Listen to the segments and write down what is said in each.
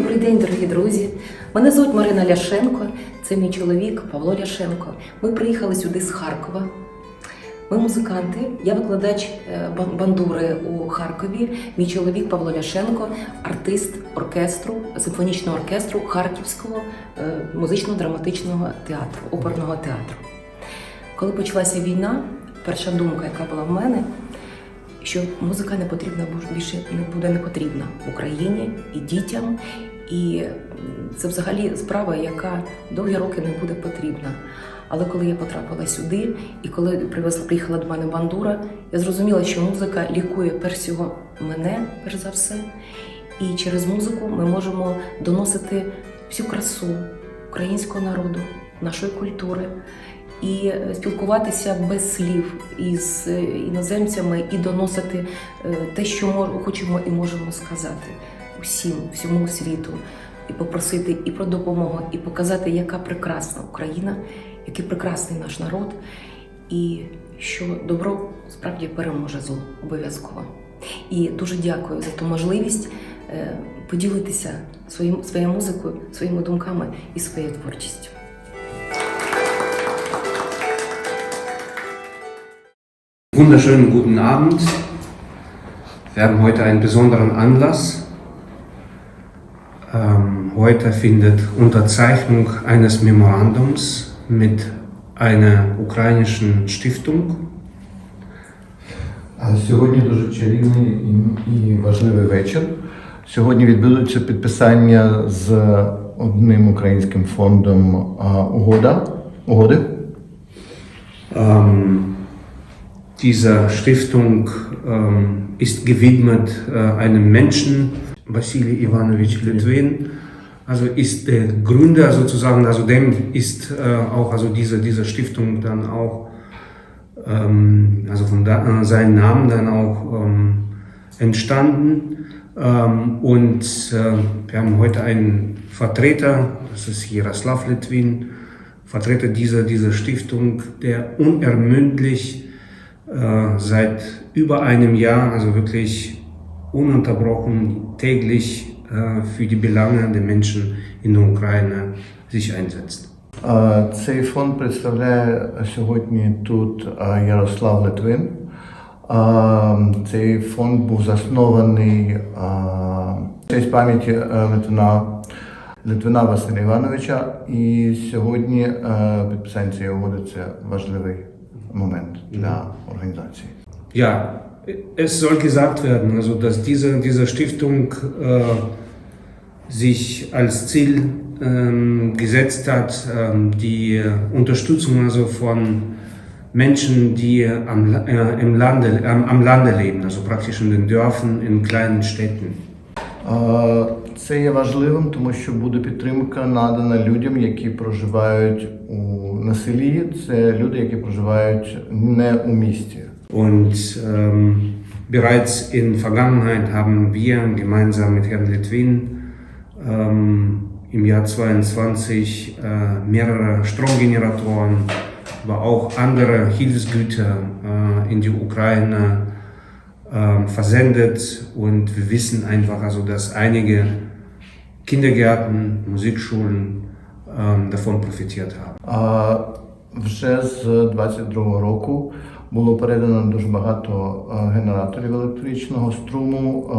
день, дорогі друзі. Мене звуть Марина Ляшенко, це мій чоловік Павло Ляшенко. Ми приїхали сюди з Харкова. Ми музиканти, я викладач е, бандури у Харкові. Мій чоловік Павло Ляшенко, артист оркестру, симфонічного оркестру Харківського е, музично-драматичного театру, оперного театру. Коли почалася війна, перша думка, яка була в мене, що музика не потрібна більше не буде не потрібна Україні і дітям. І це взагалі справа, яка довгі роки не буде потрібна. Але коли я потрапила сюди, і коли привезла, приїхала до мене бандура, я зрозуміла, що музика лікує перш всього мене, перш за все. І через музику ми можемо доносити всю красу українського народу, нашої культури і спілкуватися без слів із е, іноземцями і доносити е, те, що хочемо і можемо сказати усім, всьому світу, і попросити і про допомогу, і показати, яка прекрасна Україна, який прекрасний наш народ, і що добро справді переможе зло обов'язково. І дуже дякую за ту можливість е, поділитися своїм, своєю музикою, своїми думками і своєю творчістю. Wunderschönen guten Abend. Wir haben heute einen besonderen Anlass. Ähm, heute findet Unterzeichnung eines Memorandums mit einer ukrainischen Stiftung. А Сьогодні дуже чарівний і, і важливий вечір. Сьогодні відбудеться підписання з одним українським фондом а, угода, угоди. Ähm, diese Stiftung ähm, ist gewidmet äh, einem Menschen, Wassili Ivanovich Litwin. Also ist der Gründer sozusagen, also dem ist äh, auch also diese, diese Stiftung dann auch, ähm, also von da, äh, seinen Namen dann auch ähm, entstanden. Ähm, und äh, wir haben heute einen Vertreter, das ist Jaroslav Litwin, Vertreter dieser, dieser Stiftung, der unermüdlich äh, seit über einem Jahr, also wirklich ununterbrochen täglich äh, für die Belange der Menschen in der Ukraine sich einsetzt. Цей фонд представляє сьогодні тут Ярослав Литвин. Цей фонд був заснований в честь пам'яті е, Литвина, Литвина Василя Івановича. І сьогодні е, підписання цієї угоди це важливий im Moment mhm. der Organisation. Ja, es soll gesagt werden, also dass diese, diese Stiftung äh, sich als Ziel ähm, gesetzt hat, ähm, die Unterstützung also von Menschen, die am, äh, im Lande, äh, am Lande leben, also praktisch in den Dörfern, in kleinen Städten. Äh, Е, Це є важливим, тому що буде підтримка надана людям, які проживають у на селі. Це люди, які проживають не у місті. Und ähm, bereits in Vergangenheit haben wir gemeinsam mit Herrn Litwin ähm, im Jahr 22 äh, mehrere Stromgeneratoren, aber auch andere Hilfsgüter äh, in die Ukraine ähm, versendet. Und wir wissen einfach, also, dass einige Kindergärten, Musikschulen ähm, davon profitiert haben. А вже з 22-го року було передано дуже багато е, генераторів електричного струму,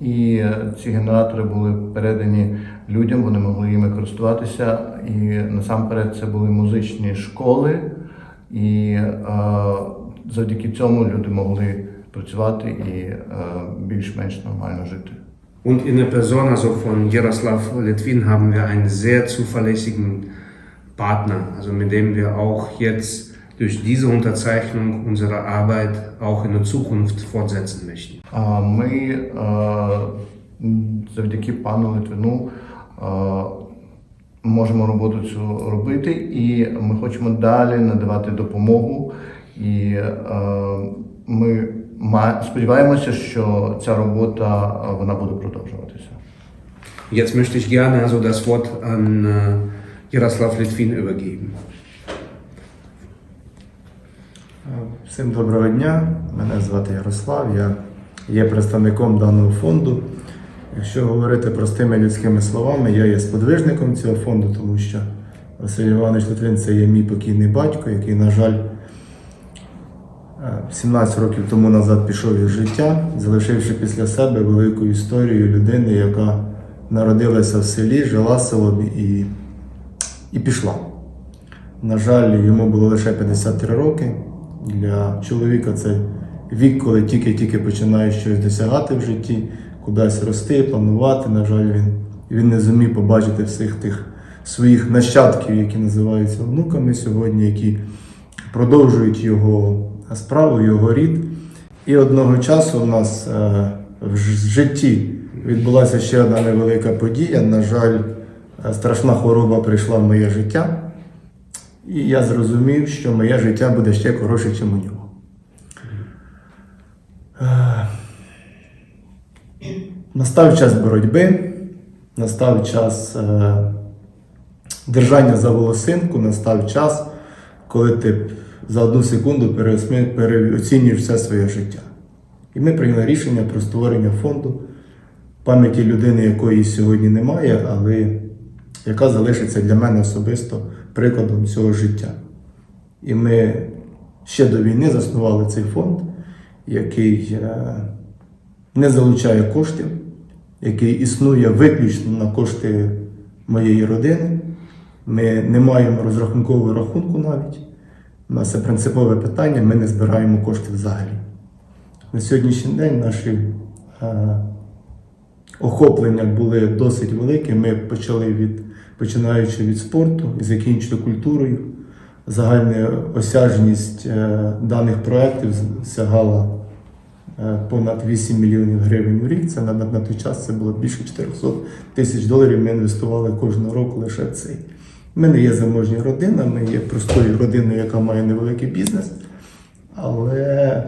е, і ці генератори були передані людям, вони могли їми користуватися. І насамперед це були музичні школи, і е, завдяки цьому люди могли працювати і більш-менш нормально жити. Und in der Person also von Jaroslav Litwin haben wir einen sehr zuverlässigen Partner, also mit dem wir auch jetzt durch diese Unterzeichnung unsere Arbeit auch in der Zukunft fortsetzen möchten. А Ми е, м, завдяки пану Литвину е, можемо роботу цю робити, і ми хочемо далі надавати допомогу. І е, ми ма- сподіваємося, що ця робота е, вона буде продовжуватися. Jetzt möchte ich gerne also das Wort an äh, Jaroslav Litwin übergeben. Всім доброго дня. Мене звати Ярослав. Я є представником даного фонду. Якщо говорити простими людськими словами, я є сподвижником цього фонду, тому що Василь Іванович Литвин це є мій покійний батько, який, на жаль, е, 17 років тому назад пішов із життя, залишивши після себе велику історію людини, яка народилася в селі, жила селом і, і пішла. На жаль, йому було лише 53 роки. Для чоловіка це вік, коли тільки-тільки починає щось досягати в житті, кудись рости, планувати. На жаль, він, він не зумів побачити всіх тих своїх нащадків, які називаються внуками сьогодні, які продовжують його справу, його рід. І одного часу у нас е, в житті відбулася ще одна невелика подія. На жаль, е, страшна хвороба прийшла в моє життя. І я зрозумів, що моє життя буде ще коротше, ніж у нього. Е, Настав час боротьби, настав час держання за волосинку, настав час, коли ти за одну секунду переоцінюєш все своє життя. І ми прийняли рішення про створення фонду пам'яті людини, якої сьогодні немає, але яка залишиться для мене особисто прикладом цього життя. І ми ще до війни заснували цей фонд, який е, не залучає коштів, який існує виключно на кошти моєї родини. Ми не маємо розрахункового рахунку навіть. У нас це принципове питання, ми не збираємо кошти взагалі. На сьогоднішній день наші е, охоплення були досить великі. Ми почали від, починаючи від спорту і закінчили культурою. Загальна осяжність е, даних проєктів сягала е, понад 8 мільйонів гривень у рік. Це на, на, той час це було більше 400 тисяч доларів. Ми інвестували кожного року лише цей. Ми не є заможня родина, ми є простою родиною, яка має невеликий бізнес. Але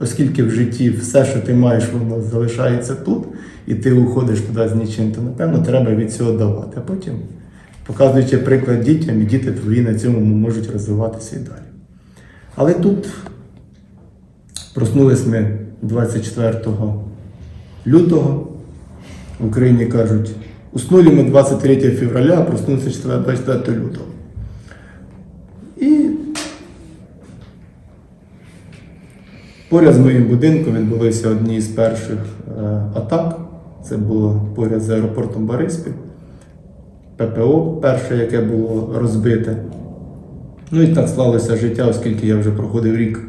оскільки в житті все, що ти маєш, воно залишається тут, і ти уходиш туди з нічим, то напевно треба від цього давати. А потім, показуючи приклад дітям, і діти твої на цьому можуть розвиватися і далі. Але тут проснулись ми 24 лютого. В Україні кажуть, уснули ми 23 февраля, а проснулися 4 24 лютого. І поряд з моїм будинком відбулися одні з перших е, атак. Це було поряд з аеропортом Бориспіль. ППО перше, яке було розбите. Ну і так склалося життя, оскільки я вже проходив рік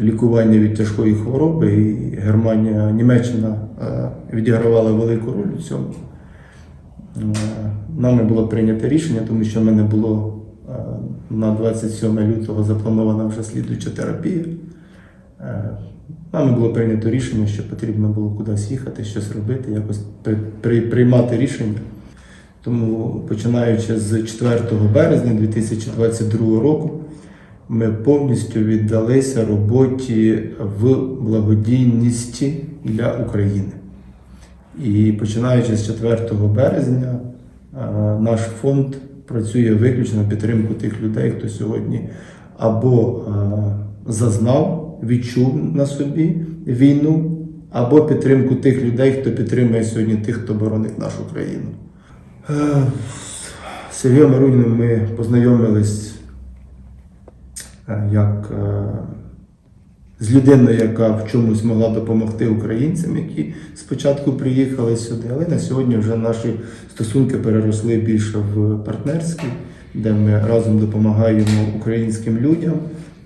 лікування від тяжкої хвороби, і Германія, Німеччина е, відігравала велику роль у цьому. Е, Нами було прийнято рішення, тому що в мене було е, на 27 лютого запланована вже слідуюча терапія. Е, Нами було прийнято рішення, що потрібно було кудись їхати, щось робити, якось при, при, приймати рішення. Тому починаючи з 4 березня 2022 року, ми повністю віддалися роботі в благодійності для України. І починаючи з 4 березня, е, наш фонд працює виключно на підтримку тих людей, хто сьогодні або е, зазнав, відчув на собі війну, або підтримку тих людей, хто підтримує сьогодні тих, хто боронить нашу країну. Е, З Сергієм Маруніним ми познайомились е, як е, з людиною, яка в чомусь могла допомогти українцям, які спочатку приїхали сюди, але на сьогодні вже наші стосунки переросли більше в партнерські, де ми разом допомагаємо українським людям.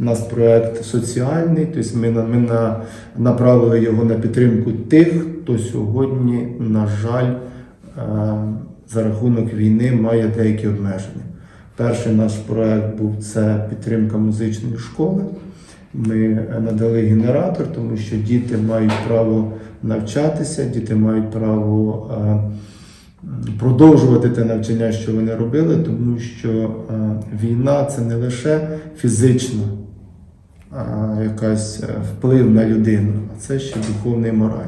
У нас проект соціальний, тобто ми, ми на, направили його на підтримку тих, хто сьогодні, на жаль, е, за рахунок війни має деякі обмеження. Перший наш проект був це підтримка музичної школи. Ми надали генератор, тому що діти мають право навчатися, діти мають право продовжувати те навчання, що вони робили, тому що війна це не лише фізична якась е, вплив на людину, а це ще духовний і моральний.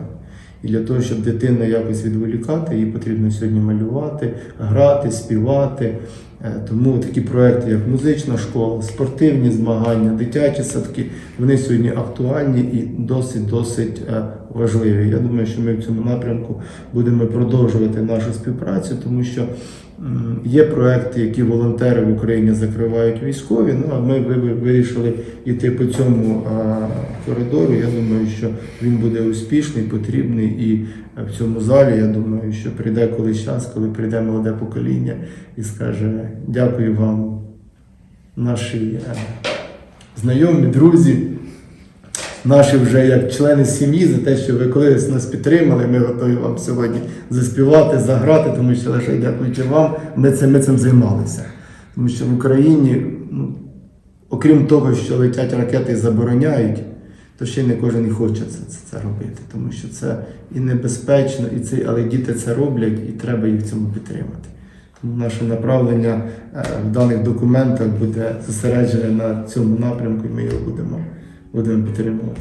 І для того, щоб дитину якось відволікати, їй потрібно сьогодні малювати, грати, співати. Е, Тому такі проекти, як музична школа, спортивні змагання, дитячі садки, вони сьогодні актуальні і досить досить е, важливі. Я думаю, що ми в цьому напрямку будемо продовжувати нашу співпрацю, тому що є проекти, які волонтери в Україні закривають військові. Ну а ми ви- ви- вирішили йти по цьому коридору. Я думаю, що він буде успішний, потрібний і е, в цьому залі. Я думаю, що прийде колись час, коли прийде молоде покоління і скаже дякую вам, наші е, знайомі, друзі наші вже як члени сім'ї за те, що ви колись нас підтримали. Ми готові вам сьогодні заспівати, заграти, тому що лише дякуючи вам, ми цим, ми цим займалися. Тому що в Україні, ну, окрім того, що летять ракети і забороняють, то ще не кожен і хоче це, це, це робити, тому що це і небезпечно, і це, але діти це роблять, і треба їх в цьому підтримати. Тому наше направлення е, в даних документах буде зосереджене на цьому напрямку, і ми його будемо, будемо підтримувати.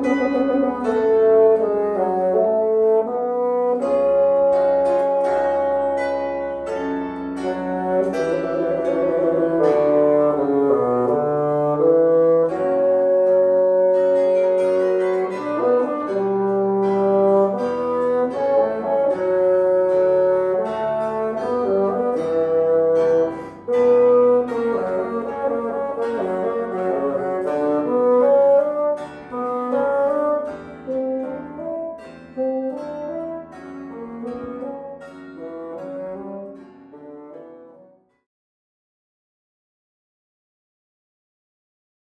Lord.